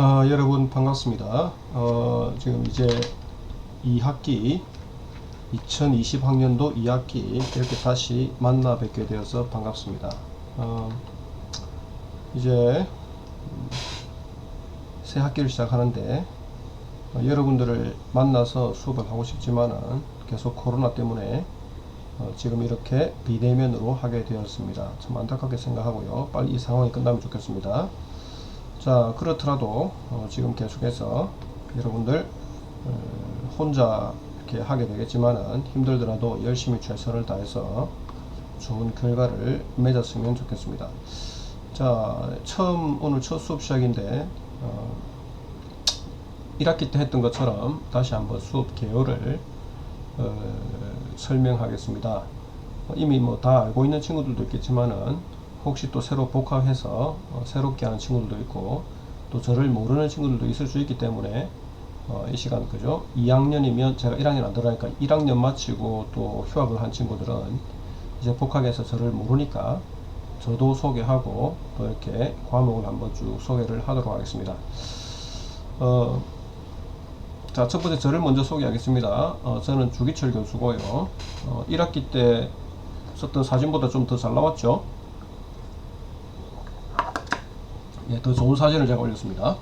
아, 여러분 반갑습니다. 어, 지금 이제 2학기 2020학년도 2학기 이렇게 다시 만나 뵙게 되어서 반갑습니다. 어, 이제 음, 새 학기를 시작하는데 어, 여러분들을 만나서 수업을 하고 싶지만은 계속 코로나 때문에 어, 지금 이렇게 비대면으로 하게 되었습니다. 참 안타깝게 생각하고요. 빨리 이 상황이 끝나면 좋겠습니다. 자 그렇더라도 어, 지금 계속해서 여러분들 어, 혼자 이렇게 하게 되겠지만은 힘들더라도 열심히 최선을 다해서 좋은 결과를 맺었으면 좋겠습니다. 자 처음 오늘 첫 수업 시작인데 어, 1학기 때 했던 것처럼 다시 한번 수업 개요를 어, 설명하겠습니다. 어, 이미 뭐 다 알고 있는 친구들도 있겠지만은 혹시 또 새로 복합해서 어, 새롭게 하는 친구들도 있고 또 저를 모르는 친구들도 있을 수 있기 때문에 어, 이 시간 그죠? 2학년이면 제가 1학년 안 들어가니까 1학년 마치고 또 휴학을 한 친구들은 이제 복학해서 저를 모르니까 저도 소개하고 또 이렇게 과목을 한번 쭉 소개를 하도록 하겠습니다. 어, 자, 첫 번째 저를 먼저 소개하겠습니다. 어, 저는 주기철 교수고요. 어, 1학기 때 썼던 사진보다 좀 더 잘 나왔죠? 예, 더 좋은 사진을 제가 올렸습니다.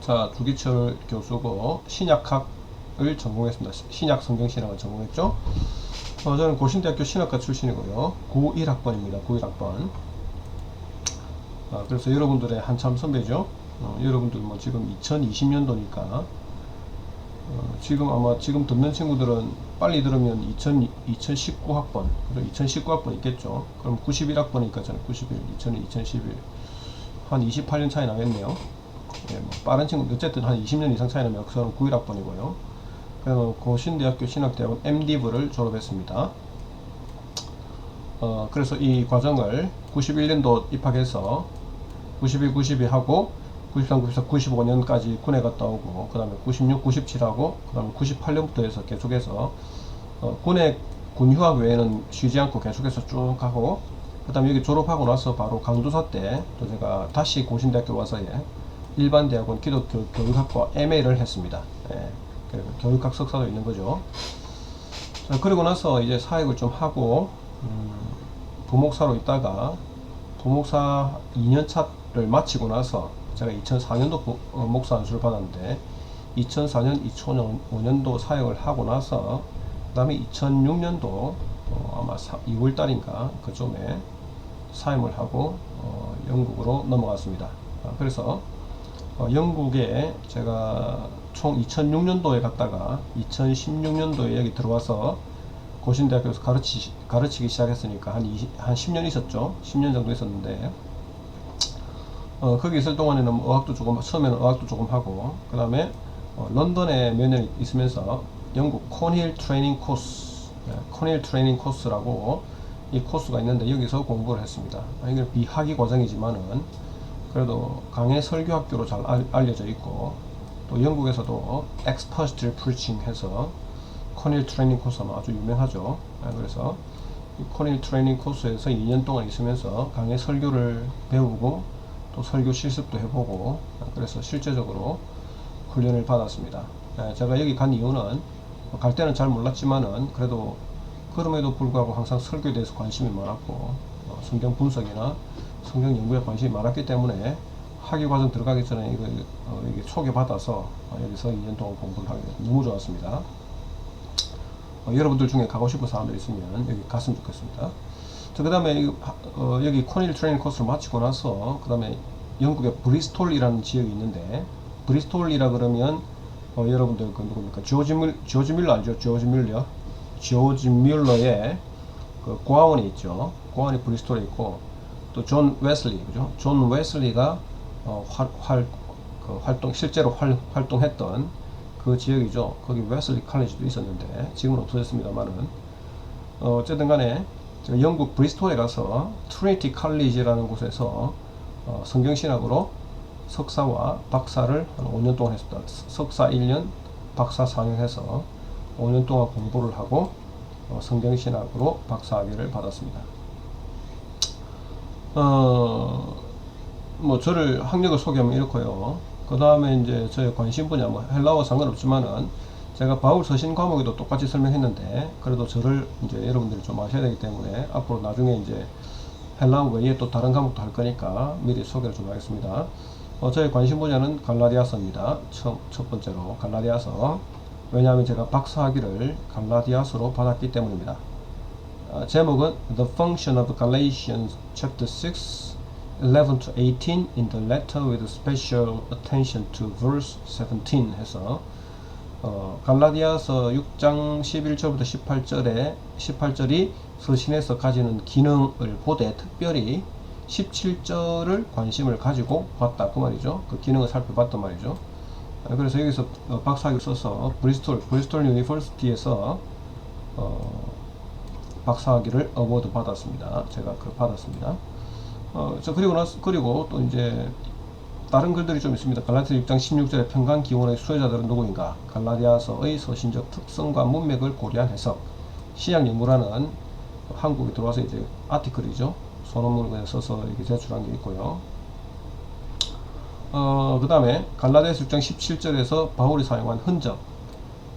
자, 주기철 교수고 신약학을 전공했습니다. 시- 신약 성경 신학을 전공했죠. 어, 저는 고신대학교 신학과 출신이고요. 91학번입니다. 91학번. 아, 그래서 여러분들의 한참 선배죠. 어, 여러분들 뭐 지금 2020년도니까 어, 지금 아마 지금 듣는 친구들은 빨리 들으면 2000, 2019학번, 그리고 2019학번 있겠죠. 그럼 91학번이니까 저는 91, 2000, 2011. 한 28년 차이 나겠네요. 예, 뭐 빠른 친구, 어쨌든 한 20년 이상 차이 나면 저는 91학번이고요. 그래서 고신대학교 신학대학원 MD부를 졸업했습니다. 어, 그래서 이 과정을 91년도 입학해서 91, 92 하고 93, 94, 95년까지 군에 갔다 오고 그 다음에 96, 97하고 그 다음에 98년부터 해서 계속해서 어, 군에 군휴학 외에는 쉬지 않고 계속해서 쭉 가고 그 다음에 여기 졸업하고 나서 바로 강두사 때 또 제가 다시 고신대학교 와서 예, 일반 대학원 기독교 교육학과 MA를 했습니다. 예, 교육학 석사도 있는 거죠. 자, 그리고 나서 이제 사역을 좀 하고 음, 부목사로 있다가 부목사 2년차를 마치고 나서 제가 2004년도 부, 어, 목사 안수를 받았는데 2004년, 2005년도 사역을 하고 나서 그 다음에 2006년도 어, 아마 2월 달인가 그쯤에 사임을 하고 어, 영국으로 넘어갔습니다. 아, 그래서 어, 영국에 제가 총 2006년도에 갔다가 2016년도에 여기 들어와서 고신대학교에서 가르치, 가르치기 시작했으니까 한, 20, 한 10년 있었죠. 10년 정도 있었는데 어, 거기 있을 동안에는 뭐 어학도 조금 처음에는 어학도 조금 하고 그 다음에 어, 런던에 몇 년 있으면서 영국 코닐 트레이닝 코스 예, 코닐 트레이닝 코스라고 이 코스가 있는데 여기서 공부를 했습니다. 아, 이게 비학위 과정이지만은 그래도 강해 설교 학교로 잘 알, 알려져 있고 또 영국에서도 expository preaching 해서 코닐 트레이닝 코스는 아주 유명하죠. 아, 그래서 이 코닐 트레이닝 코스에서 2년 동안 있으면서 강해 설교를 배우고 또 설교 실습도 해보고 아, 그래서 실제적으로 훈련을 받았습니다. 예, 제가 여기 간 이유는 갈 때는 잘 몰랐지만은 그래도 그럼에도 불구하고 항상 설교에 대해서 관심이 많았고 어, 성경 분석이나 성경 연구에 관심이 많았기 때문에 학위 과정 들어가기 전에 이거 어, 이게 소개받아서 어, 여기서 2년 동안 공부를 하게 돼서 너무 좋았습니다. 어, 여러분들 중에 가고 싶은 사람들 있으면 여기 갔으면 좋겠습니다. 그 다음에 어, 여기 코닐 트레이닝 코스를 마치고 나서 그 다음에 영국의 브리스톨이라는 지역이 있는데 브리스톨이라 그러면 어, 여러분들 그 누굽니까 조지 밀 조지 밀러 알죠? 조지 밀러 조지 밀러의 그 고아원이 있죠. 고아원이 브리스톨에 있고 또 존 웨슬리 그죠? 존 웨슬리가 어, 활, 활, 그 활동 실제로 활, 활동했던 그 지역이죠. 거기 웨슬리 칼리지도 있었는데 지금은 없어졌습니다만은 어, 어쨌든 간에 영국 브리스톨에 가서 트리니티 칼리지라는 곳에서 어, 성경신학으로 석사와 박사를 한 5년 동안 했습니다. 석사 1년, 박사 4년 해서 5년 동안 공부를 하고 어, 성경신학으로 박사학위를 받았습니다. 어, 뭐 저를 학력을 소개하면 이렇고요. 그 다음에 이제 저의 관심 분야 뭐 헬라어 상관없지만은 제가 바울 서신 과목에도 똑같이 설명했는데 그래도 저를 이제 여러분들이 좀 아셔야 되기 때문에 앞으로 나중에 이제 헬라어 외에 또 다른 과목도 할 거니까 미리 소개를 좀 하겠습니다. 어, 저의 관심 분야는 갈라디아서입니다. 첫, 첫 번째로 갈라디아서. 왜냐하면 제가 박사학위를 갈라디아서로 받았기 때문입니다. 어, 제목은 The Function of Galatians Chapter 6 11 to 18 in the letter with special attention to verse 17 해서 어, 갈라디아서 6장 11절부터 18절에 18절이 서신에서 가지는 기능을 보되 특별히 17절을 관심을 가지고 봤다 그 말이죠. 그 기능을 살펴봤단 말이죠. 아, 그래서 여기서 어, 박사학위 써서 브리스톨 브리스톨 유니버시티에서 어, 박사학위를 어워드 받았습니다. 제가 그 받았습니다. 어, 저 그리고 나서 그리고 또 이제 다른 글들이 좀 있습니다. 갈라디아 6장 16절의 평강 기원의 수혜자들은 누구인가? 갈라디아서의 서신적 특성과 문맥을 고려한 해석. 시약 연구라는 한국에 들어와서 이제 아티클이죠. 그냥 써서 이렇게 제출한 게 있고요. 어, 그 다음에 갈라디아서 6장 17절에서 바울이 사용한 흔적.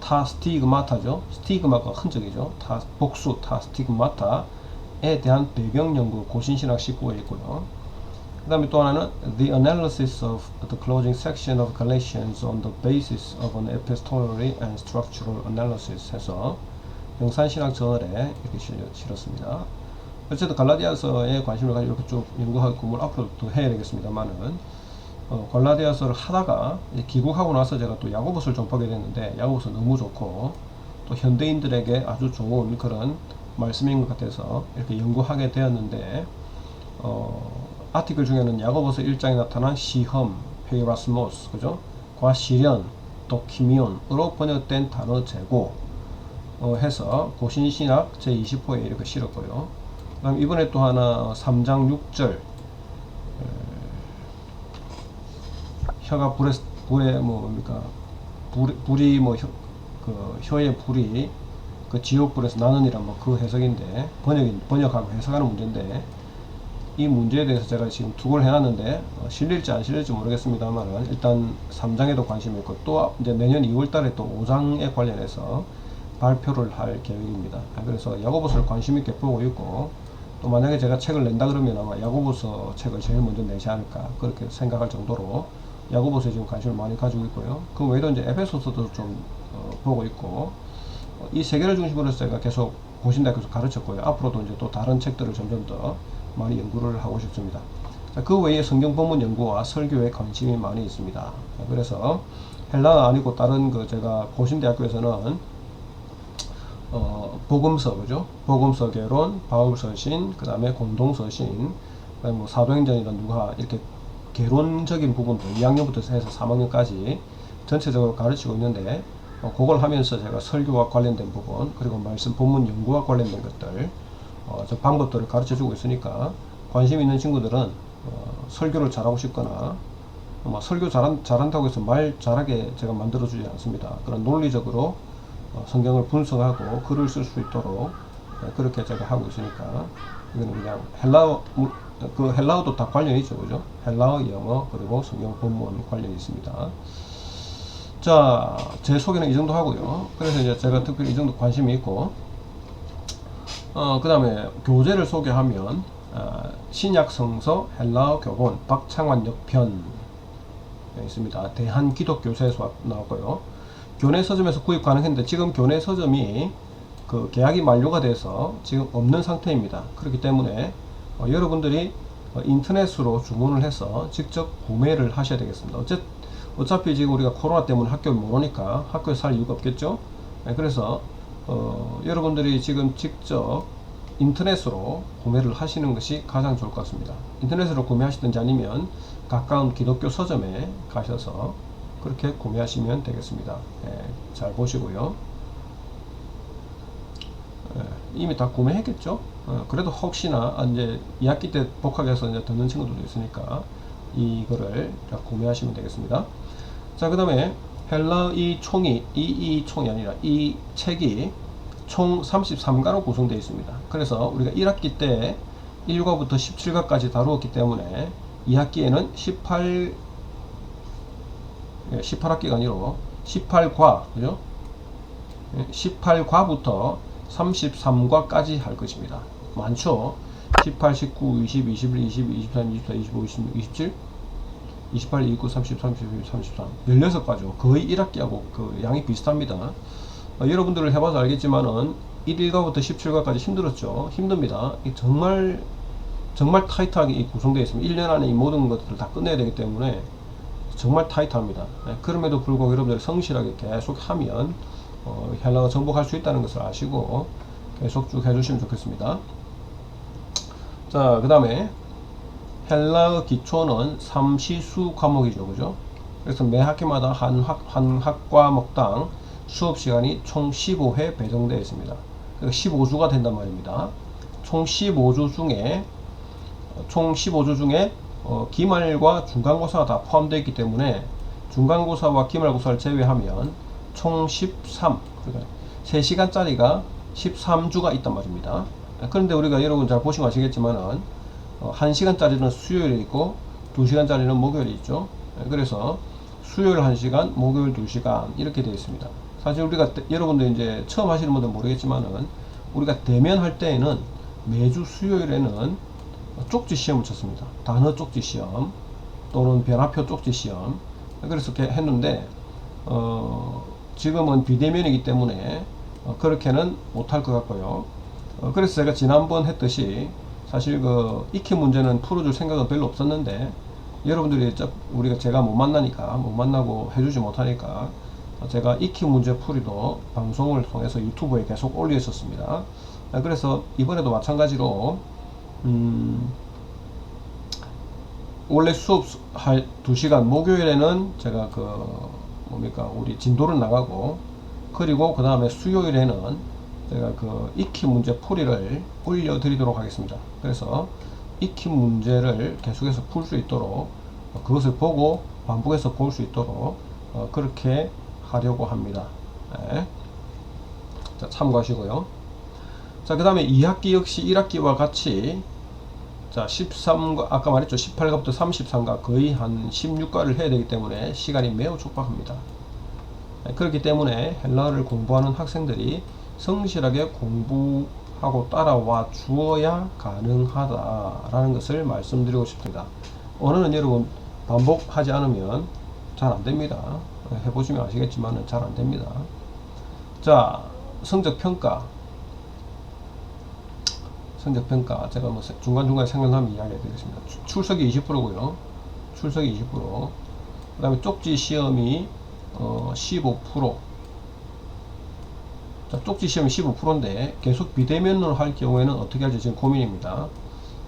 타 스티그마타죠. 스티그마가 흔적이죠. 타 복수 타 스티그마타에 대한 배경 연구 고신신학 19에 있고요. 그 다음에 또 하나는 The analysis of the closing section of Galatians on the basis of an epistolary and structural analysis 해서 영산신학 저널에 이렇게 실려, 실었습니다. 어쨌든 갈라디아서에 관심을 가지고 이렇게 쭉 연구하고 공부를 앞으로 또 해야 되겠습니다만은 어, 갈라디아서를 하다가 귀국하고 나서 제가 또 야고보서를 좀 보게 됐는데 야고보서 너무 좋고 또 현대인들에게 아주 좋은 그런 말씀인 것 같아서 이렇게 연구하게 되었는데 어, 아티클 중에는 야고보서 1장에 나타난 시험, 페이라스모스, 그죠? 과시련, 도키미온으로 번역된 단어 재고 어, 해서 고신신학 제20호에 이렇게 실었고요. 그 다음 이번에 또 하나 3장 6절 혀가 불에 불에 뭐 뭡니까 불, 불이 뭐 혀, 그 혀의 불이 그 지옥불에서 나는이란 뭐 그 해석인데 번역 번역하고 해석하는 문제인데 이 문제에 대해서 제가 지금 투고를 해놨는데 어, 실릴지 안 실릴지 모르겠습니다만 일단 3장에도 관심이 있고 또 이제 내년 2월달에 또 5장에 관련해서 발표를 할 계획입니다. 그래서 야고보서를 관심 있게 보고 있고 또 만약에 제가 책을 낸다 그러면 아마 야고보서 책을 제일 먼저 내지 않을까 그렇게 생각할 정도로 야고보서에 지금 관심을 많이 가지고 있고요. 그 외에도 이제 에베소서도 좀 어, 보고 있고 어, 이세 개를 중심으로 해서 제가 계속 고신대학교에서 가르쳤고요. 앞으로도 이제 또 다른 책들을 점점 더 많이 연구를 하고 싶습니다. 자, 그 외에 성경 본문 연구와 설교에 관심이 많이 있습니다. 그래서 헬라어 아니고 다른 그 제가 고신대학교에서는 어, 복음서 그죠? 복음서 개론, 바울서신, 그 다음에 공동서신, 그다음에 뭐 사도행전이나 누가 이렇게 개론적인 부분도 2학년부터 해서 3학년까지 전체적으로 가르치고 있는데 어, 그걸 하면서 제가 설교와 관련된 부분 그리고 말씀 본문 연구와 관련된 것들 어, 저 방법들을 가르쳐 주고 있으니까 관심 있는 친구들은 어, 설교를 잘하고 싶거나 뭐 설교 잘한, 잘한다고 해서 말 잘하게 제가 만들어 주지 않습니다. 그런 논리적으로 어, 성경을 분석하고 글을 쓸 수 있도록 네, 그렇게 제가 하고 있으니까 이거는 그냥 헬라어 그 헬라어도 다 관련이 있죠 그죠? 헬라어 영어 그리고 성경 본문 관련이 있습니다. 자 제 소개는 이 정도 하고요. 그래서 이제 제가 특별히 이 정도 관심이 있고 어, 그 다음에 교재를 소개하면 어, 신약 성서 헬라어 교본 박창환 역편 있습니다. 대한 기독교사에서 나왔고요. 교내 서점에서 구입 가능했는데 지금 교내 서점이 그 계약이 만료가 돼서 지금 없는 상태입니다. 그렇기 때문에 어, 여러분들이 어, 인터넷으로 주문을 해서 직접 구매를 하셔야 되겠습니다. 어째, 어차피 지금 우리가 코로나 때문에 학교를 못 오니까 학교에 살 이유가 없겠죠. 네, 그래서 어, 여러분들이 지금 직접 인터넷으로 구매를 하시는 것이 가장 좋을 것 같습니다. 인터넷으로 구매하시든지 아니면 가까운 기독교 서점에 가셔서 그렇게 구매하시면 되겠습니다. 네, 잘 보시고요. 네, 이미 다 구매했겠죠? 어, 그래도 혹시나 이제 2학기 때 복학해서 이제 듣는 친구들도 있으니까 이거를 구매하시면 되겠습니다. 자, 그 다음에 헬라 이 총이, 이, 이 총이 아니라 이 책이 총 33가로 구성되어 있습니다. 그래서 우리가 1학기 때 1과부터 17과까지 다루었기 때문에 2학기에는 18, 18학기가 아니로 18과 그죠? 18과부터 33과까지 할 것입니다. 많죠? 18, 19, 20, 21, 22, 23, 24, 25, 26, 27, 28, 29, 30, 31, 33, 16과죠. 거의 1학기하고 그 양이 비슷합니다. 어, 여러분들을 해봐서 알겠지만은 1일과부터 17과까지 힘들었죠. 힘듭니다. 이 정말 정말 타이트하게 이 구성되어 있습니다. 1년 안에 이 모든 것들을 다 끝내야 되기 때문에 정말 타이트합니다. 네, 그럼에도 불구하고 여러분들 성실하게 계속 하면 어, 헬라어 정복할 수 있다는 것을 아시고 계속 쭉 해주시면 좋겠습니다. 자, 그 다음에 헬라어 기초는 삼시수 과목이죠, 그죠? 그래서 매 학기마다 한, 학, 한 학과목당 수업 시간이 총 15회 배정되어 있습니다. 그러니까 15주가 된단 말입니다. 총 15주 중에 총 15주 중에 어, 기말과 중간고사가 다 포함되어 있기 때문에 중간고사와 기말고사를 제외하면 총 13, 그러니까 3시간짜리가 13주가 있단 말입니다. 그런데 우리가 여러분 잘 보시면 아시겠지만은 어, 1시간짜리는 수요일에 있고 2시간짜리는 목요일에 있죠. 그래서 수요일 1시간, 목요일 2시간 이렇게 되어 있습니다. 사실 우리가 때- 여러분들 이제 처음 하시는 분들 모르겠지만은 우리가 대면 할 때에는 매주 수요일에는 쪽지 시험을 쳤습니다. 단어 쪽지 시험 또는 변화표 쪽지 시험 그래서 이렇게 했는데 어, 지금은 비대면이기 때문에 어, 그렇게는 못할 것 같고요. 어, 그래서 제가 지난번 했듯이 사실 그 익히 문제는 풀어줄 생각은 별로 없었는데 여러분들이 저- 우리가 제가 못 만나니까 못 만나고 해주지 못하니까 제가 익히 문제 풀이도 방송을 통해서 유튜브에 계속 올렸었습니다. 아, 그래서 이번에도 마찬가지로 음, 원래 수업 수- 할 2시간 목요일에는 제가 그 뭡니까 우리 진도를 나가고 그리고 그 다음에 수요일에는 제가 그 익히 문제 풀이를 올려 드리도록 하겠습니다. 그래서 익히 문제를 계속해서 풀 수 있도록 어, 그것을 보고 반복해서 볼 수 있도록 어, 그렇게 하려고 합니다. 네. 자, 참고하시고요. 자, 그 다음에 2학기 역시 1학기와 같이 자, 13과, 아까 말했죠. 18과부터 33과 거의 한 16과를 해야 되기 때문에 시간이 매우 촉박합니다. 네, 그렇기 때문에 헬라어를 공부하는 학생들이 성실하게 공부하고 따라와 주어야 가능하다라는 것을 말씀드리고 싶습니다. 오늘은 여러분 반복하지 않으면 잘 안 됩니다. 해보시면 아시겠지만 잘 안 됩니다. 자, 성적 평가. 성적 평가 제가 뭐 중간 중간에 생각나면 이야기해 드리겠습니다. 추- 출석이 20%고요. 출석이 20%. 그 다음에 쪽지 시험이 어, 15%. 자, 쪽지 시험이 15%인데 계속 비대면으로 할 경우에는 어떻게 할지 지금 고민입니다.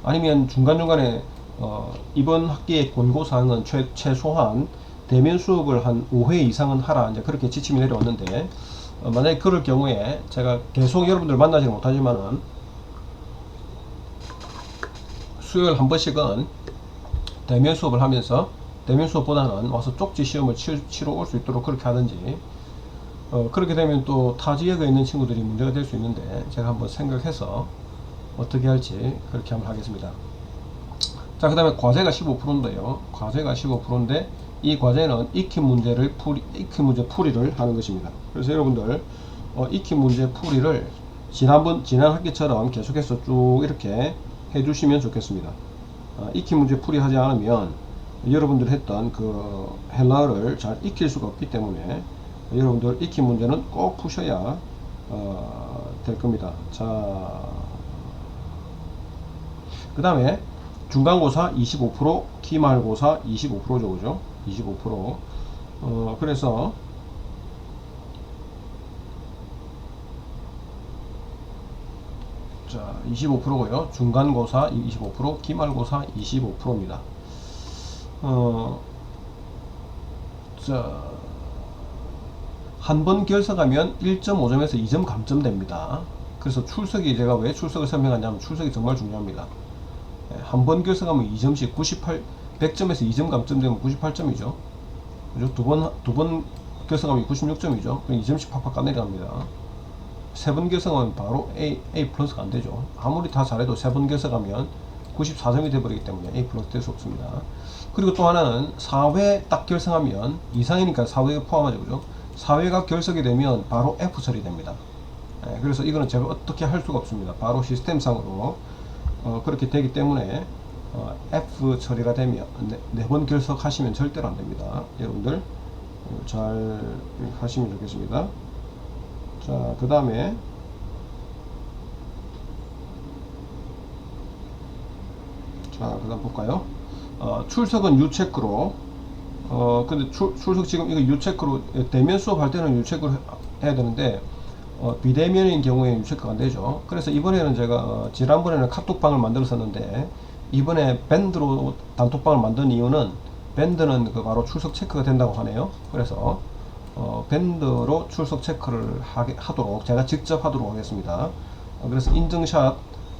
아니면 중간중간에 어, 이번 학기의 권고사항은 최, 최소한 대면 수업을 한 5회 이상은 하라 이제 그렇게 지침이 내려왔는데 어, 만약에 그럴 경우에 제가 계속 여러분들 만나지는 못하지만은 수요일 한 번씩은 대면 수업을 하면서 대면 수업보다는 와서 쪽지 시험을 치, 치러 올 수 있도록 그렇게 하든지 어, 그렇게 되면 또 타 지역에 있는 친구들이 문제가 될 수 있는데 제가 한번 생각해서 어떻게 할지 그렇게 한번 하겠습니다. 자, 그 다음에 과제가 15%인데요. 과제가 15%인데 이 과제는 익히 문제를 풀이, 익히 문제 풀이를 하는 것입니다. 그래서 여러분들 어, 익히 문제 풀이를 지난번 지난 학기처럼 계속해서 쭉 이렇게 해주시면 좋겠습니다. 어, 익히 문제 풀이하지 않으면 여러분들 했던 그 헬라어를 잘 익힐 수가 없기 때문에 여러분들 익히 문제는 꼭 푸셔야 어, 될 겁니다. 자, 그 다음에 중간고사 25%, 기말고사 25%죠, 그죠? 25%. 어, 그래서 자, 25%고요. 중간고사 25%, 기말고사 25%입니다. 어, 자, 한 번 결석하면 1.5점에서 2점 감점됩니다. 그래서 출석이 제가 왜 출석을 설명하냐면 출석이 정말 중요합니다. 한 번 결석하면 2점씩 98, 100점에서 2점 감점되면 98점이죠. 그죠? 두 번, 두 번 결석하면 96점이죠. 그럼 2점씩 팍팍 까내려갑니다. 세 번 결석하면 바로 A, A 플러스가 안 되죠. 아무리 다 잘해도 세 번 결석하면 94점이 돼버리기 때문에 A 플러스 될 수 없습니다. 그리고 또 하나는 4회 딱 결성하면 이상이니까 4회 포함하죠. 그죠? 4회가 결석이 되면 바로 F 처리됩니다. 예, 그래서 이거는 제가 어떻게 할 수가 없습니다. 바로 시스템상으로 어, 그렇게 되기 때문에 어, F 처리가 되면 네번 결석하시면 절대로 안 됩니다. 여러분들 어, 잘 하시면 좋겠습니다. 자, 그 다음에 자, 그 다음 볼까요? 어, 출석은 유체크로 어, 근데 출, 출석 지금 이거 유체크로 대면 수업 할 때는 유체크로 해야 되는데 어, 비대면인 경우에 유체크가 안 되죠. 그래서 이번에는 제가 어, 지난번에는 카톡방을 만들었었는데 이번에 밴드로 단톡방을 만든 이유는 밴드는 그 바로 출석 체크가 된다고 하네요. 그래서 어, 밴드로 출석 체크를 하게, 하도록 제가 직접 하도록 하겠습니다. 어, 그래서 인증샷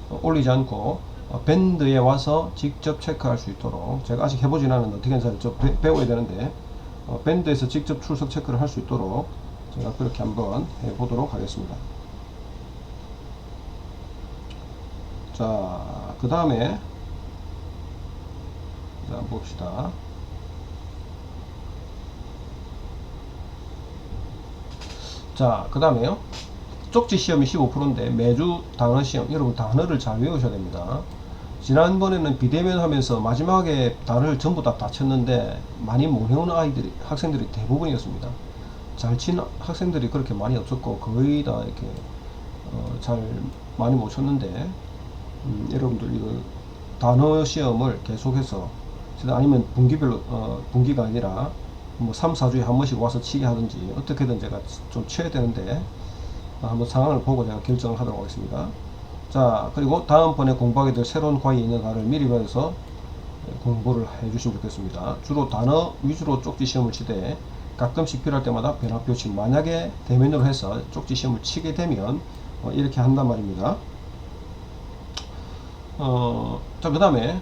어, 올리지 않고 어, 밴드에 와서 직접 체크할 수 있도록 제가 아직 해보진 않았는데 어떻게 하는지 좀 배- 배워야 되는데 어, 밴드에서 직접 출석 체크를 할 수 있도록 제가 그렇게 한번 해보도록 하겠습니다. 자, 그 다음에 자, 봅시다. 자, 그 다음에요. 쪽지 시험이 15%인데 매주 단어 시험 여러분 단어를 잘 외우셔야 됩니다. 지난번에는 비대면 하면서 마지막에 단어를 전부 다 다쳤는데 많이 못 외우는 아이들이 학생들이 대부분이었습니다. 잘 친 학생들이 그렇게 많이 없었고 거의 다 이렇게 어, 잘 많이 못 쳤는데 음, 여러분들 이거 단어 시험을 계속해서 아니면 분기별로 어, 분기가 아니라 뭐 3, 4주에 한 번씩 와서 치게 하든지 어떻게든 제가 좀 쳐야 되는데 아, 한번 상황을 보고 제가 결정을 하도록 하겠습니다. 자, 그리고 다음번에 공부하게 될 새로운 과에 있는 단어를 미리 배워서 공부를 해주시면 좋겠습니다. 주로 단어 위주로 쪽지 시험을 치되 가끔씩 필요할 때마다 변화표 치 만약에 대면으로 해서 쪽지 시험을 치게 되면 어, 이렇게 한단 말입니다. 어, 자, 그 다음에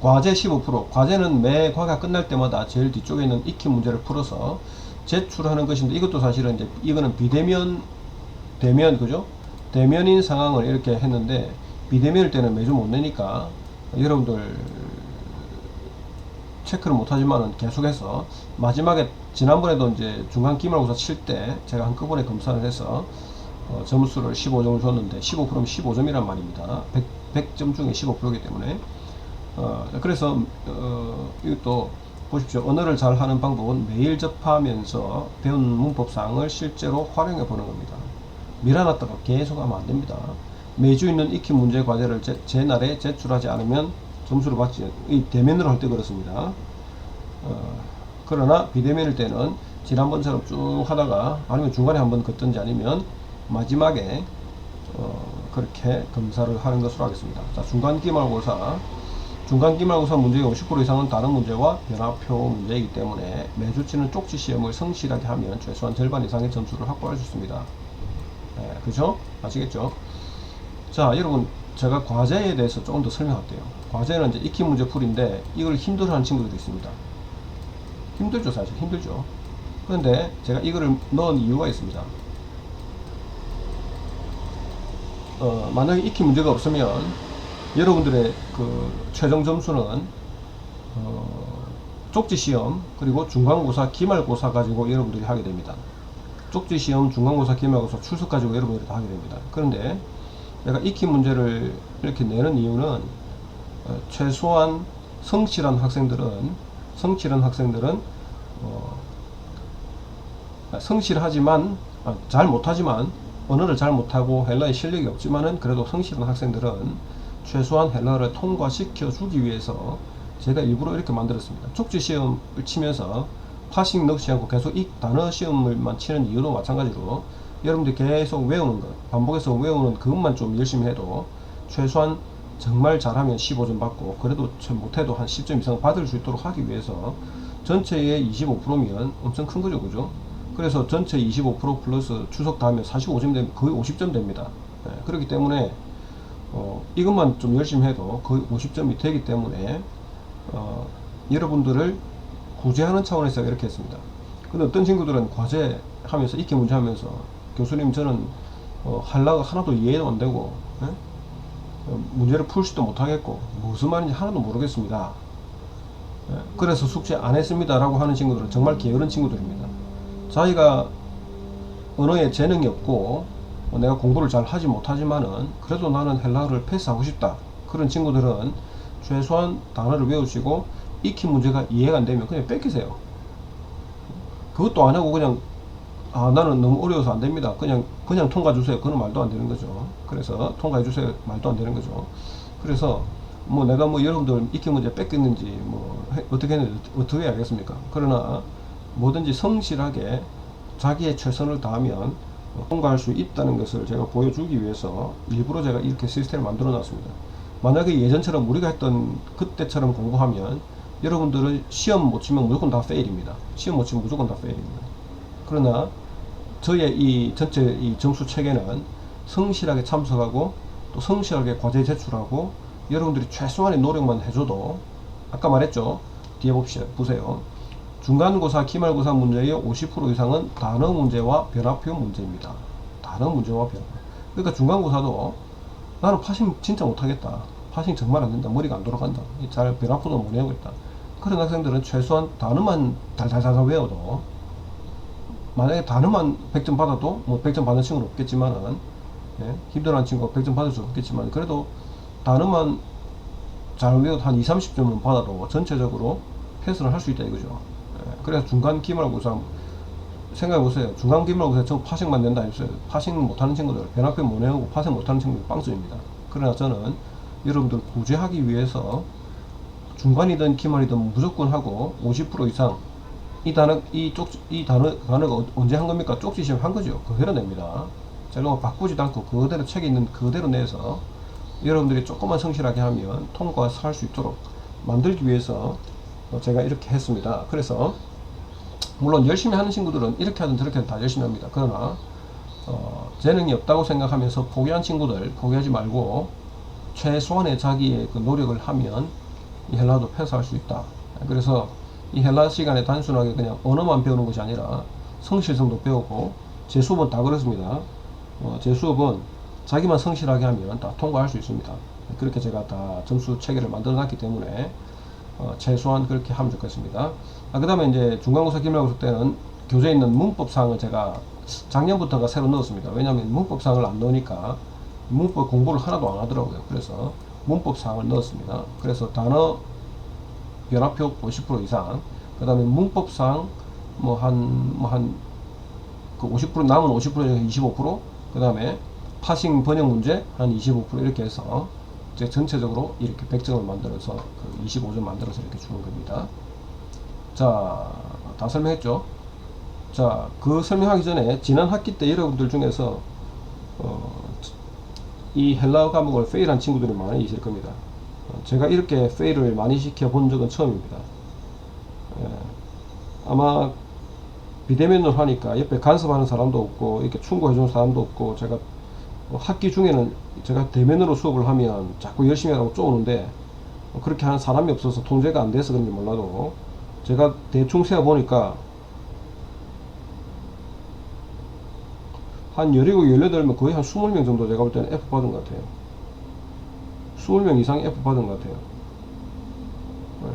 과제 15% 과제는 매 과가 끝날 때마다 제일 뒤쪽에 있는 익히 문제를 풀어서 제출하는 것인데 이것도 사실은 이제 이거는 비대면 대면 그죠? 대면인 상황을 이렇게 했는데 비대면일 때는 매주 못 내니까 여러분들 체크를 못하지만은 계속해서 마지막에 지난번에도 이제 중간 기말고사 칠 때 제가 한꺼번에 검사를 해서 어, 점수를 15점을 줬는데 15%면 15점이란 말입니다. 100, 점 중에 15%이기 때문에 어, 그래서 어, 이것도 보십시오. 언어를 잘 하는 방법은 매일 접하면서 배운 문법상을 실제로 활용해 보는 겁니다. 밀어놨다가 계속 하면 안 됩니다. 매주 있는 익히 문제 과제를 제, 제 날에 제출하지 않으면 점수를 받지, 이 대면으로 할 때 그렇습니다. 어, 그러나 비대면일 때는 지난번처럼 쭉 하다가 아니면 중간에 한번 걷든지 아니면 마지막에 어, 그렇게 검사를 하는 것으로 하겠습니다. 자, 중간 기말고사. 중간 기말고사 문제의 50% 이상은 다른 문제와 변화표 문제이기 때문에 매주 치는 쪽지 시험을 성실하게 하면 최소한 절반 이상의 점수를 확보할 수 있습니다. 네, 그죠? 아시겠죠? 자, 여러분, 제가 과제에 대해서 조금 더 설명할게요. 과제는 이제 익히 문제 풀인데 이걸 힘들어 하는 친구들도 있습니다. 힘들죠, 사실 힘들죠. 그런데 제가 이거를 넣은 이유가 있습니다. 어, 만약에 익히 문제가 없으면 여러분들의 그 최종 점수는 어, 쪽지 시험 그리고 중간고사, 기말고사 가지고 여러분들이 하게 됩니다. 쪽지 시험, 중간고사, 기말고사 출석 가지고 여러분들이 다 하게 됩니다. 그런데 내가 익히 문제를 이렇게 내는 이유는 어, 최소한 성실한 학생들은 성실한 학생들은 어, 성실하지만 아, 잘 못하지만 언어를 잘 못하고 헬라에 실력이 없지만은 그래도 성실한 학생들은 최소한 헬라를 통과시켜 주기 위해서 제가 일부러 이렇게 만들었습니다. 쪽지 시험을 치면서 파싱 넣지 않고 계속 이 단어 시험을만 치는 이유도 마찬가지로 여러분들이 계속 외우는 것, 반복해서 외우는 그것만 좀 열심히 해도 최소한 정말 잘하면 15점 받고 그래도 잘 못해도 한 10점 이상 받을 수 있도록 하기 위해서 전체의 25%면 엄청 큰 거죠, 그죠? 그래서 전체 25% 플러스 추석 다음에 45점 되면 거의 50점 됩니다. 네, 그렇기 때문에 어, 이것만 좀 열심히 해도 거의 50점이 되기 때문에 어, 여러분들을 구제하는 차원에서 이렇게 했습니다. 근데 어떤 친구들은 과제 하면서 익히 문제 하면서 교수님 저는 어, 할라가 하나도 이해도 안 되고 예? 어, 문제를 풀지도 못하겠고 무슨 말인지 하나도 모르겠습니다. 예, 그래서 숙제 안 했습니다라고 하는 친구들은 정말 게으른 친구들입니다. 자기가 언어에 재능이 없고 어, 내가 공부를 잘 하지 못하지만은 그래도 나는 헬라어를 패스하고 싶다. 그런 친구들은 최소한 단어를 외우시고 익히 문제가 이해가 안 되면 그냥 뺏기세요. 그것도 안 하고 그냥 아 나는 너무 어려워서 안 됩니다. 그냥 그냥 통과 주세요. 그건 말도 안 되는 거죠. 그래서 통과해 주세요. 말도 안 되는 거죠. 그래서 뭐 내가 뭐 여러분들 익히 문제 뺏겼는지 뭐 해- 어떻게 했는지 어떻게 알겠습니까? 그러나 뭐든지 성실하게 자기의 최선을 다하면 통과할 수 있다는 것을 제가 보여주기 위해서 일부러 제가 이렇게 시스템을 만들어 놨습니다. 만약에 예전처럼 우리가 했던 그때처럼 공부하면 여러분들은 시험 못 치면 무조건 다 페일입니다. 시험 못 치면 무조건 다 페일입니다. 그러나 저의 이 전체 이 점수 체계는 성실하게 참석하고 또 성실하게 과제 제출하고 여러분들이 최소한의 노력만 해줘도 아까 말했죠. 뒤에 봅시다. 보세요. 중간고사, 기말고사 문제의 50% 이상은 단어 문제와 변화표 문제입니다. 단어 문제와 변화. 그러니까 중간고사도 나는 파싱 진짜 못하겠다. 파싱 정말 안 된다. 머리가 안 돌아간다. 잘 변화표도 못 외우고 있다. 그런 학생들은 최소한 단어만 달달달 외워도 만약에 단어만 100점 받아도 뭐 100점 받는 친구는 없겠지만은 예, 힘들어하는 친구가 100점 받을 수 없겠지만 그래도 단어만 잘 외워도 한 2, 30점은 받아도 전체적으로 패스를 할 수 있다 이거죠. 예, 그래서 중간 기말고사 생각해 보세요. 중간 기말고사 전 파싱만 된다 했어요. 파싱 못하는 친구들, 변학교 못 외우고 파싱 못하는 친구들 빵점입니다. 그러나 저는 여러분들 구제하기 위해서 중간이든 기말이든 무조건 하고 50% 이상 이 단어 이쪽 이 단어 단어가 어- 언제 한 겁니까? 쪽지 시험 한 거죠. 그대로 냅니다. 제가 뭐 바꾸지도 않고 그대로 책에 있는 그대로 내서 여러분들이 조금만 성실하게 하면 통과할 수 있도록 만들기 위해서 어, 제가 이렇게 했습니다. 그래서 물론 열심히 하는 친구들은 이렇게 하든 저렇게 하든 다 열심히 합니다. 그러나 어, 재능이 없다고 생각하면서 포기한 친구들 포기하지 말고 최소한의 자기의 그 노력을 하면 이 헬라도 패스할 수 있다. 그래서 이 헬라 시간에 단순하게 그냥 언어만 배우는 것이 아니라 성실성도 배우고 제 수업은 다 그렇습니다. 어, 제 수업은 자기만 성실하게 하면 다 통과할 수 있습니다. 그렇게 제가 다 점수 체계를 만들어 놨기 때문에 어, 최소한 그렇게 하면 좋겠습니다. 아, 그 다음에 이제 중간고사, 기말고사 때는 교재에 있는 문법사항을 제가 작년부터가 새로 넣었습니다. 왜냐하면 문법사항을 안 넣으니까 문법 공부를 하나도 안 하더라고요. 그래서 문법 사항을 넣었습니다. 그래서 단어 변화표 50% 이상, 그 다음에 문법상 뭐 한, 뭐 한, 그 50% 남은 50% 중에 25%, 그 다음에 파싱 번역 문제 한 25% 이렇게 해서 이제 전체적으로 이렇게 100점을 만들어서 그 25점 만들어서 이렇게 주는 겁니다. 자, 다 설명했죠? 자, 그 설명하기 전에 지난 학기 때 여러분들 중에서 어, 이 헬라어 과목을 페일한 친구들이 많이 있을 겁니다. 어, 제가 이렇게 페일을 많이 시켜 본 적은 처음입니다. 예, 아마 비대면으로 하니까 옆에 간섭하는 사람도 없고 이렇게 충고해 주는 사람도 없고 제가 어, 학기 중에는 제가 대면으로 수업을 하면 자꾸 열심히 하라고 쪼우는데 어, 그렇게 하는 사람이 없어서 통제가 안 돼서 그런지 몰라도 제가 대충 세어 보니까 한 17, 18명 거의 한 20명 정도 제가 볼 때는 F 받은 것 같아요. 20명 이상 F 받은 것 같아요. 네.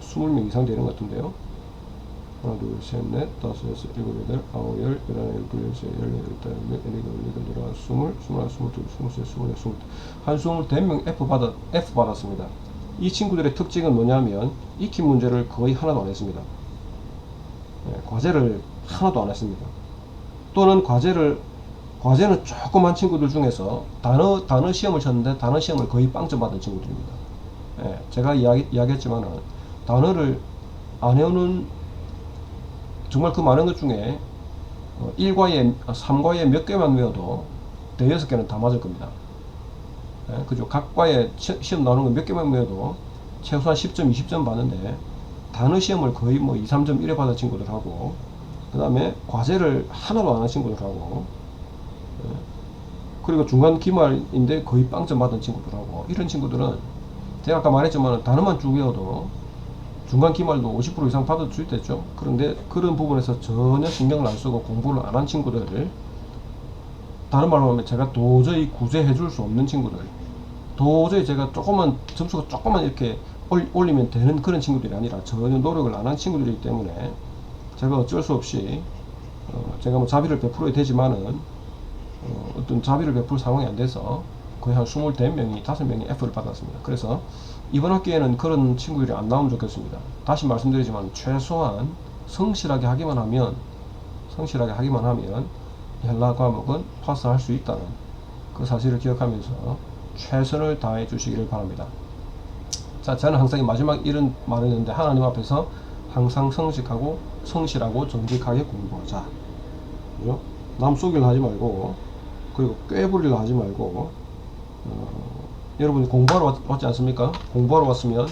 20명 이상 되는 것 같은데요. 하나, 둘, 셋, 넷, 다섯, 여섯, 일곱, 여덟, 아홉, 열, 열하나, 열둘, 열셋, 열넷, 열다섯, 열여덟, 열일곱, 열여덟, 스물, 스물하나, 스물둘, 스물셋, 스물넷, 스물. 한 스물댓 명 F 받았, F 받았습니다. 이 친구들의 특징은 뭐냐면 익히 문제를 거의 하나도 안 했습니다. 예, 과제를 하나도 안 했습니다. 또는 과제를 과제는 조그만 친구들 중에서 단어 단어 시험을 쳤는데 단어 시험을 거의 빵점 받은 친구들입니다. 예, 제가 이야기, 이야기했지만은 단어를 안 해오는 정말 그 많은 것 중에 어, 1과에 3과에 몇 개만 외워도 대여섯 개는 다 맞을 겁니다. 예, 그죠? 각 과에 시, 시험 나오는 거 몇 개만 외워도 최소한 10점, 20점 받는데 단어 시험을 거의 뭐 2, 3점 이래 받은 친구들하고 그 다음에 과제를 하나도 안한 친구들하고 예, 그리고 중간 기말인데 거의 빵점 받은 친구들하고 이런 친구들은 제가 아까 말했지만 단어만 쭉 외워도 중간 기말도 50% 이상 받을 수 있겠죠. 그런데 그런 부분에서 전혀 신경을 안 쓰고 공부를 안 한 친구들을 다른 말로 하면 제가 도저히 구제해 줄 수 없는 친구들 도저히 제가 조금만 점수가 조금만 이렇게 올- 올리면 되는 그런 친구들이 아니라 전혀 노력을 안 한 친구들이기 때문에 제가 어쩔 수 없이 어, 제가 뭐 자비를 베풀어야 되지만은 어, 어떤 자비를 베풀 상황이 안 돼서 거의 한 24명이 5명이 F를 받았습니다. 그래서 이번 학기에는 그런 친구들이 안 나오면 좋겠습니다. 다시 말씀드리지만 최소한 성실하게 하기만 하면 성실하게 하기만 하면 이 헬라 과목은 파스할 수 있다는 그 사실을 기억하면서 최선을 다해 주시기를 바랍니다. 자, 저는 항상 이 마지막 이런 말을 했는데 하나님 앞에서 항상 성직하고 성실하고 정직하게 공부하자. 그죠? 남 쏘기를 하지 말고 그리고 꾀부리를 하지 말고 어, 여러분이 공부하러 왔, 왔지 않습니까? 공부하러 왔으면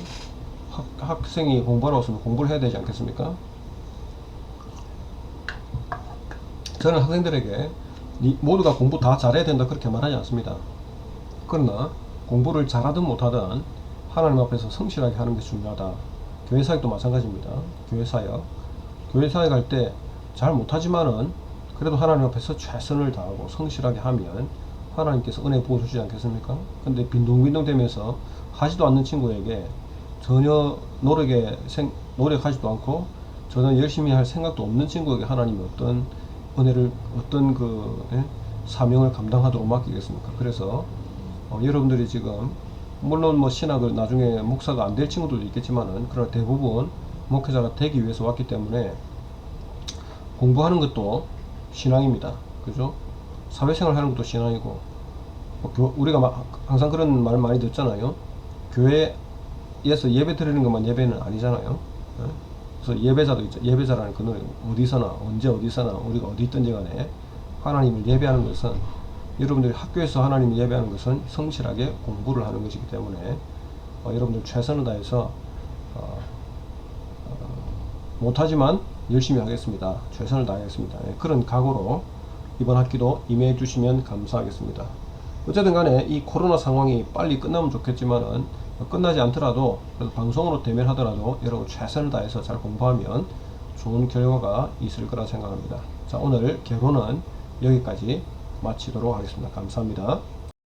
학, 학생이 공부하러 왔으면 공부를 해야 되지 않겠습니까? 저는 학생들에게 니- 모두가 공부 다 잘해야 된다 그렇게 말하지 않습니다. 그러나 공부를 잘하든 못하든 하나님 앞에서 성실하게 하는 게 중요하다. 교회 사역도 마찬가지입니다. 교회 사역. 교회 사역 할때잘 못하지만은 그래도 하나님 앞에서 최선을 다하고 성실하게 하면 하나님께서 은혜 부어주시지 않겠습니까? 근데 빈둥빈둥 되면서 하지도 않는 친구에게 전혀 노력에 생, 노력하지도 않고 전혀 열심히 할 생각도 없는 친구에게 하나님이 어떤 은혜를 어떤 그 예? 사명을 감당하도록 맡기겠습니까? 그래서 어, 여러분들이 지금 물론 뭐 신학을 나중에 목사가 안 될 친구들도 있겠지만은 그러나 대부분 목회자가 되기 위해서 왔기 때문에 공부하는 것도 신앙입니다. 그죠? 사회생활 하는 것도 신앙이고 뭐 교- 우리가 막 항상 그런 말 많이 듣잖아요. 교회에서 예배 드리는 것만 예배는 아니잖아요. 예? 그래서 예배자도 있죠. 예배자라는 그 노래 어디서나 언제 어디서나 우리가 어디 있든지 간에 하나님을 예배하는 것은 여러분들이 학교에서 하나님을 예배하는 것은 성실하게 공부를 하는 것이기 때문에 어, 여러분들 최선을 다해서 못하지만 열심히 하겠습니다. 최선을 다하겠습니다. 예, 그런 각오로 이번 학기도 임해 주시면 감사하겠습니다. 어쨌든 간에 이 코로나 상황이 빨리 끝나면 좋겠지만은 끝나지 않더라도 방송으로 대면하더라도 여러분 최선을 다해서 잘 공부하면 좋은 결과가 있을 거라 생각합니다. 자 오늘 결론은 여기까지 마치도록 하겠습니다. 감사합니다.